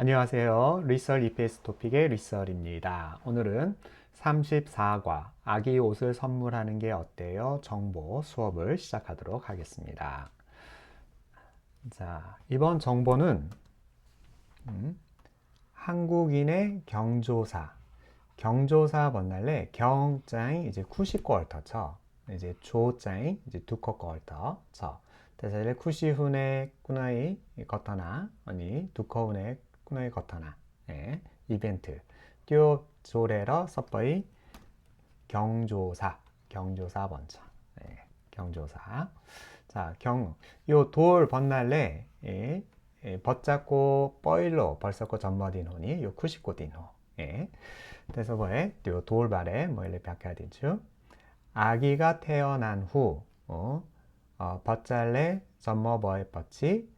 안녕하세요. 리썰 EPS 토픽의 리썰입니다. 오늘은 34과 아기 옷을 선물하는 게 어때요? 정보 수업을 시작하도록 하겠습니다. 자, 이번 정보는 음, 한국인의 경조사. 경조사 번날래 경짱 이제 90꼴터죠. 이제 조짱 이제 두꺼꼴터 저. 대사를 90분의 꾸나이 겉터나 아니 두꺼운의 꾸나이 겉터나 예, 이벤트 띄어 조레러 섭버이 경조사 경조사 번차 예, 경조사 자, 경, 요 돌 번날래, 예, 예, 벗잡고 뻐일로 벌써고 전머딘 호니, 요 쿠시코 딘 호. 예. 그래서 뭐에, 요 돌발에 뭐 이렇게 박하디죠. 아기가 태어난 후, 어, 어, 벗잘래 전머버에 뻗치,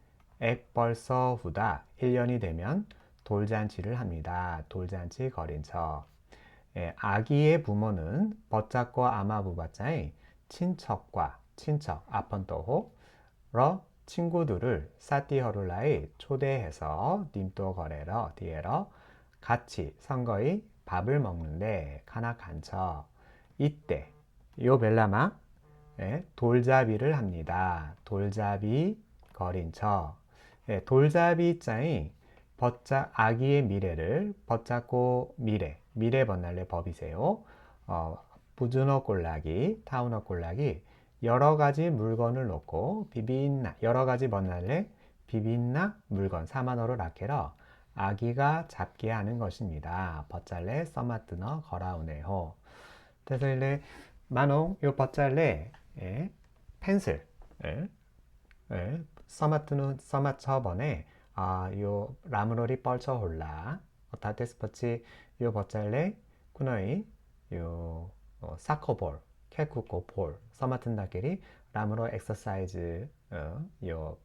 액 벌써 후다 1년이 되면 돌잔치를 합니다. 돌잔치 거린 척. 예, 아기의 부모는 벗잡고 아마부바자의 친척과 친척 아펀토호러 친구들을 사티허룰라에 초대해서 님또 거래러 디에러 같이 선거의 밥을 먹는데 카나 간처 이때 요 벨라마 예, 돌잡이를 합니다. 돌잡이 거린처 예, 돌잡이 자의 벗자 아기의 미래를 벗잡고 미래 미래 번날래 법이세요. 어, 부준어 꼴라기 타운어 꼴라기 여러 가지 물건을 놓고 비빈나 여러 가지 번날래 비빈나 물건 사만어로 라케러 아기가 잡게 하는 것입니다. 버짤레 써마뜨너 거라우네호. 그래서 만홍 요 버짤레 예, 펜슬 예, 예, 써마뜨는 써마처 번에 아 요 라무로리 뻘쳐 홀라. 어타테스퍼치 요 버짤레 쿠너이 요 어, 사커볼 캐쿠코 볼 써마튼 다끼리 라므로 엑서사이즈 어, 요,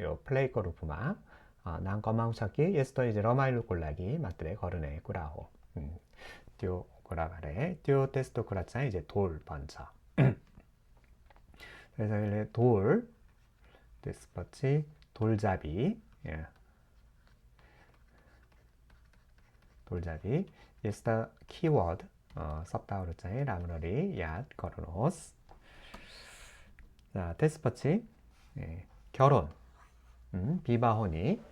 요 플레이 거루프마. 어, 난 거망 찾기 예스터 이제 러마일루 꼴라기 맞들에 거르네 꾸라호. 음, 띠오 꾸라바레 띠오 테스토 쿠라차 이제 돌 번처 그래서 이래 돌 데스퍼치 돌잡이. 예. 돌잡이. 예스터 키워드. 어, 섭다우르자의 라므러리 얏 거르노스 자 테스퍼치. 예, 결혼. 음, 비바호니.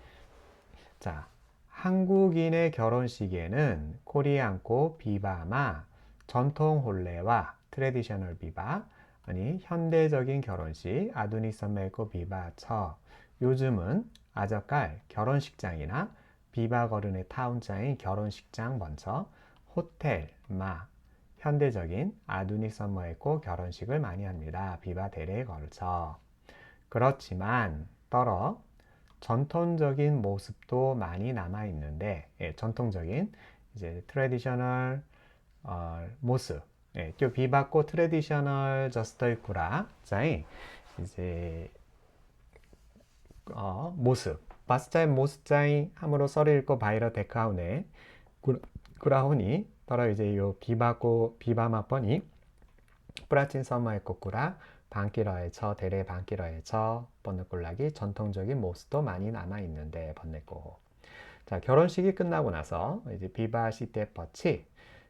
자 한국인의 결혼식에는 코리안코 비바마 전통 혼례와 트레디셔널 비바 아니 현대적인 결혼식 아두니 썸메코 비바 처 요즘은 아저깔 결혼식장이나 비바 거른의 타운장인 결혼식장 먼저 호텔, 마, 현대적인 아두닉 서머에고 결혼식을 많이 합니다. 비바 대례에 걸쳐. 그렇지만 떨어 전통적인 모습도 많이 남아 있는데 예, 전통적인 이제 트레디셔널 어, 모습 예, 또 비바코 트레디셔널 저스터이쿠라 자이 이제 어, 모습 바스자의 모습자이 함으로 썰을 읽고 바이러 데카우네 그라우니 따라 이제 요 비바고 비바마뻔이 프라친 서마의 꼬꾸라 반기러의 처 대례 반기러의 처 번느꼴락이 전통적인 모습도 많이 남아 있는데 번네꼬. 자 결혼식이 끝나고 나서 이제 비바 시대 뻗치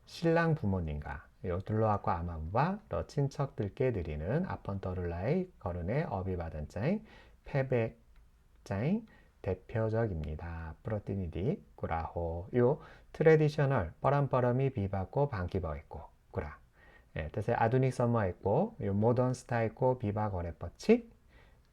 신랑 부모님과 요 둘러악과 아마부와 러 친척들께 드리는 아펀터룰라의 거른의 어비받은 짜잉 패백짜잉 대표적입니다. 프로티니디 꾸라호 요 트레디셔널 뻐람뻐람이 비바고 방기버 있고 꾸라. 예, 뜻의 아두닉 서머 있고 요 모던 스타 있고 비바 거래 뻗치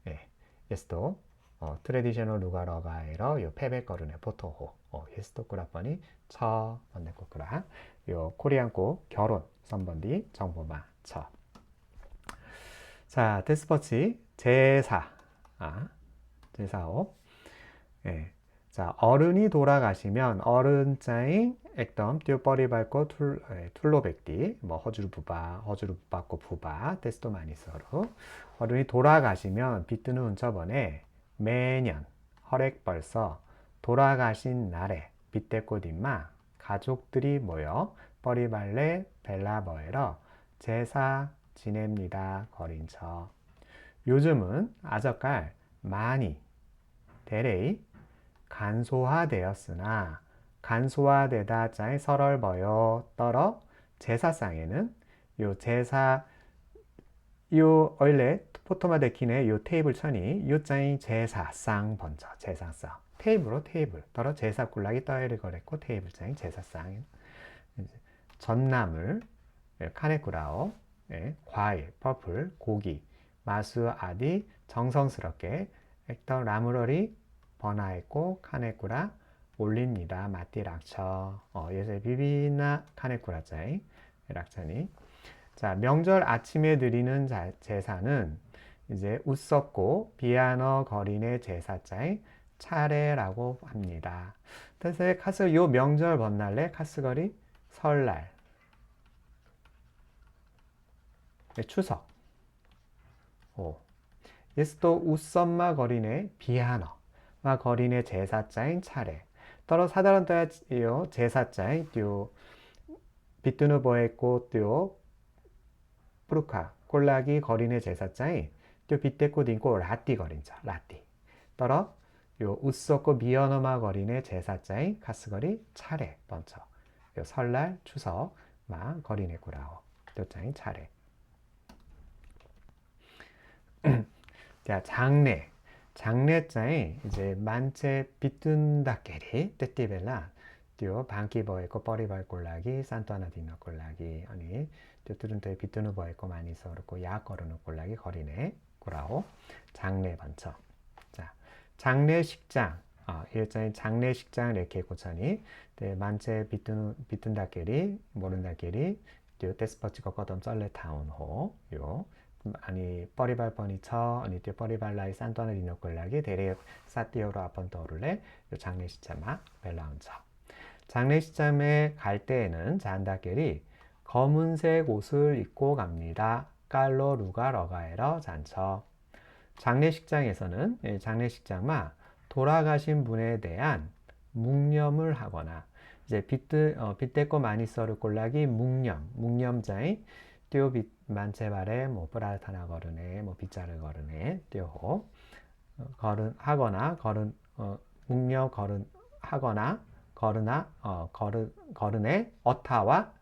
예, 예스도 어, 트레디셔널 루가러가에러 요 페베 거르네 포토호. 어, 예스도 꾸라뻔이 처 번네고 꾸라. 요 코리안고 결혼 선번디 정보마. 처 자, 데스퍼치 제사. 아, 제사업. 예. 자, 어른이 돌아가시면 어른자인 액덤 띠어버리 밟고 툴, 예, 툴로백디 뭐 허주르 부바 허주르 받고 부바 테스도 많이 서로. 어른이 돌아가시면 빗드는 운처번에 매년 허렉 벌써 돌아가신 날에 빗대꽃 임마 가족들이 모여 버리발레 벨라버에러 제사 지냅니다. 거린 척. 요즘은 아저깔 많이 대레이 간소화되었으나 간소화되다 자의 설얼버여 떨어 제사상에는 요 제사 요 원래 포토마 데키네 요 테이블 천이 요 자의 제사상 번져 제사상. 테이블로 테이블. 떨어 제사 꿀락이 떠이를 거랬고 테이블 자의 제사상 전나물 예, 카네쿠라오 예, 과일 퍼플 고기 마수 아디 정성스럽게 액터 라무러리 번화했고 카네쿠라 올립니다. 마띠 락처. 어, 예세 비비나 카네쿠라 짜이 락처니. 자, 명절 아침에 드리는 자, 제사는 이제 웃었고 비아너 거린의 제사자의 차례라고 합니다. 그래서 카스 요 명절 번날에 카스거리 설날. 네, 추석. 오. 예스 또 웃썸마 거린의 비아너마 거린의 제사자인 차례. 떨어 사다란 따요 제사자인 띠오. 비뚜누 보에꼬 띠오. 프루카. 꼴라기 거린의 제사자인 띠오. 빗대꽃 인고 라띠 거린자 라띠. 떨어 요 웃소고 미어너마 거린의 제사자인 카스거리 차례 요 설날 추석 마 거린의 구라오. 띠오자인 차례. 자, 장례. 장례자에 이제 만체 비툰다케리 떼띠벨라 띠오 방키버에코 뻐리발 꼴라기 산토하나 디너 꼴라기 아니 띠오뚜른토에 비투누 버에코 많이 서르고 야 거르누 꼴라기 거리네 구라오. 장례 번처 자 장례식장 어, 일자인 장례식장 이렇게 고차니 네, 만체 비툰 비툰다케리 모른다케리 띠오 테스퍼치거 거덤 썰레 타운호 요 아니 뻐리발 뻔이처 아니 띠 뻐리발라이 산토아나 리노콜라기 데레 사띠오로 아펀토르레 요 장례시자마 벨라운처 장례시장에 갈 때에는 잔다끼리 검은색 옷을 입고 갑니다. 깔로 루가 러가에러 잔처 장례식장에서는 예, 장례식장마 돌아가신 분에 대한 묵념을 하거나 이제 빗대 어, 빗대고 많이 썰을 꼴라기 묵념 묵념자의 띠오 빗 만체발에 뭐 브라타나 거르네 뭐 빗자를 거르네 띠오 어, 거른 하거나 거른 어, 묵녀 거른 하거나 거르나 어, 거르 거르네 어타와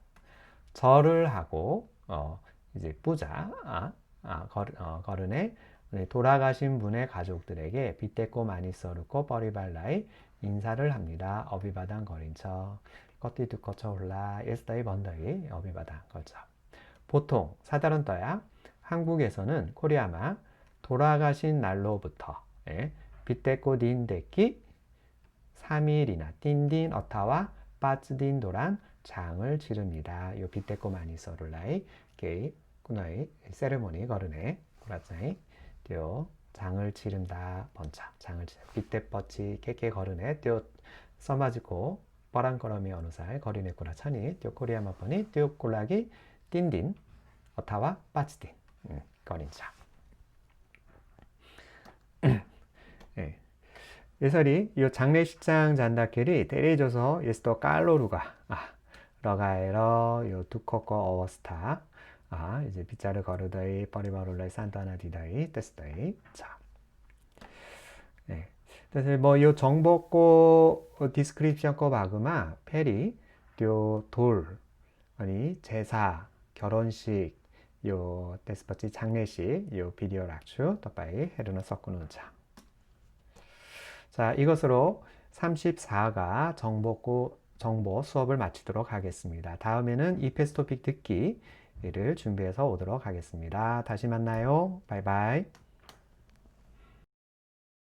절을 하고 어, 이제 뿌자 아, 아 거, 어, 거르네 네, 돌아가신 분의 가족들에게 많이 썰고 뻐리발라이 인사를 합니다. 어비바당 거린처 껍띠 두꺼쳐 올라 예스다이 번더이 어비바당 거쳐 보통 사다른 떠야 한국에서는 코리아마 돌아가신 날로부터 예, 빗대고 딘데끼 3일이나 딘딘 어타와 빠츠딘 도란 장을 치릅니다. 요 빗대고 많이 서룰라이 게이 꾸너이 세레모니 거르네 구라짜이 띠오 장을 치른다 번차 장을 치른다 빗대뻗치 깨깨 거르네 띠오 써마지고 뻐랑거러미 어느 살 거리네 꾸라 차니 띠오 코리아 마번이 띠오 꼴라기 딘딘 어타와 빠치딘. 음, 거린차. 예. 예설이 이 장례식장 잔다켈이 때려줘서 예스도 깔로루가 아 러가에러 요 두코코 어워스타 아 이제 빗자를 거르다이 버리바룰라이 산타나 디다이 테스다이 자 예. 그래서 뭐요 정보고 디스크립션 거 바그마 페리 요돌 아니 제사 결혼식 요 데스퍼치 장례식 요 비디오 락추 또빠이 헤르노 섞고는 자. 자, 이것으로 34가 정보고 정보 수업을 마치도록 하겠습니다. 다음에는 이페스토픽 듣기 를 준비해서 오도록 하겠습니다. 다시 만나요. 바이바이.